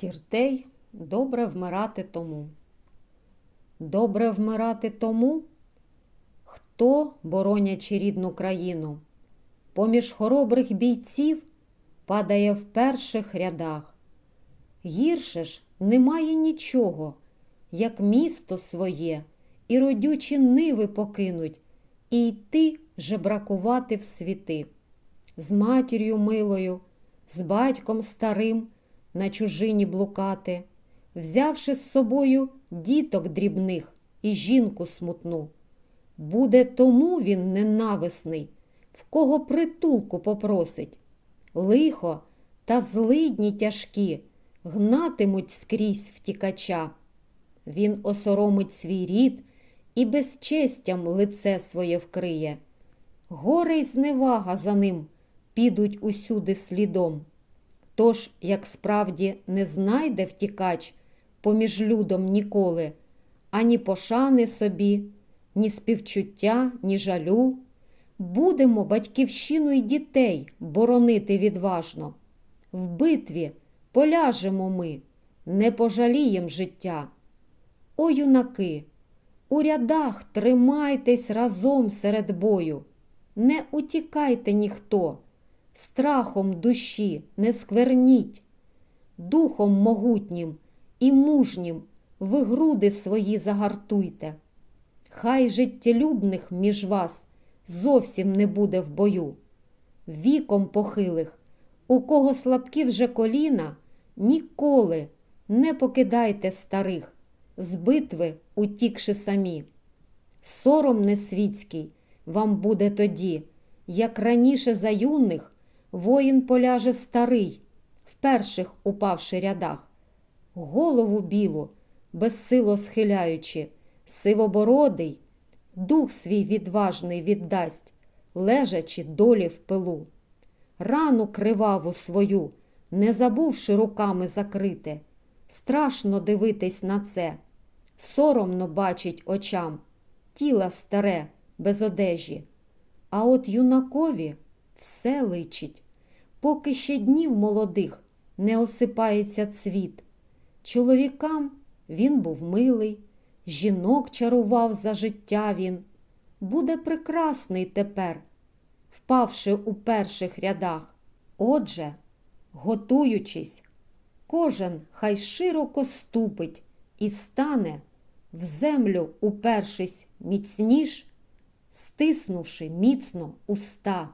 Тіртей добре вмирати тому. Добре вмирати тому, хто, боронячи рідну країну, поміж хоробрих бійців падає в перших рядах. Гірше ж немає нічого, як місто своє, і родючі ниви покинуть, і йти жебракувати в світи, з матір'ю милою, з батьком старим на чужині блукати, взявши з собою діток дрібних і жінку смутну. Буде тому він ненависний, в кого притулку попросить. Лихо та злидні тяжкі гнатимуть скрізь втікача. Він осоромить свій рід і безчестям лице своє вкриє. Горе й зневага за ним підуть усюди слідом. Тож, як справді не знайде втікач поміж людом ніколи, ані пошани собі, ні співчуття, ні жалю, будемо батьківщину й дітей боронити відважно. В битві поляжемо ми, не пожалієм життя. О, юнаки, у рядах тримайтесь разом серед бою, не утікайте ніхто страхом душі не скверніть, духом могутнім і мужнім ви груди свої загартуйте. Хай життєлюбних між вас зовсім не буде в бою. Віком похилих, у кого слабкі вже коліна, ніколи не покидайте старих, з битви утікши самі. Сором несвітський вам буде тоді, як раніше за юних воїн поляже старий, в перших упавши рядах, голову білу, безсило схиляючи, сивобородий, дух свій відважний віддасть, лежачи долі в пилу. Рану криваву свою, не забувши руками закрити, страшно дивитись на це, соромно бачить очам, тіла старе, без одежі. А от юнакові все личить, поки ще днів молодих не осипається цвіт. Чоловікам він був милий, жінок чарував за життя він. Буде прекрасний тепер, впавши у перших рядах. Отже, готуючись, кожен хай широко ступить і стане, в землю упершись міцніш, стиснувши міцно уста.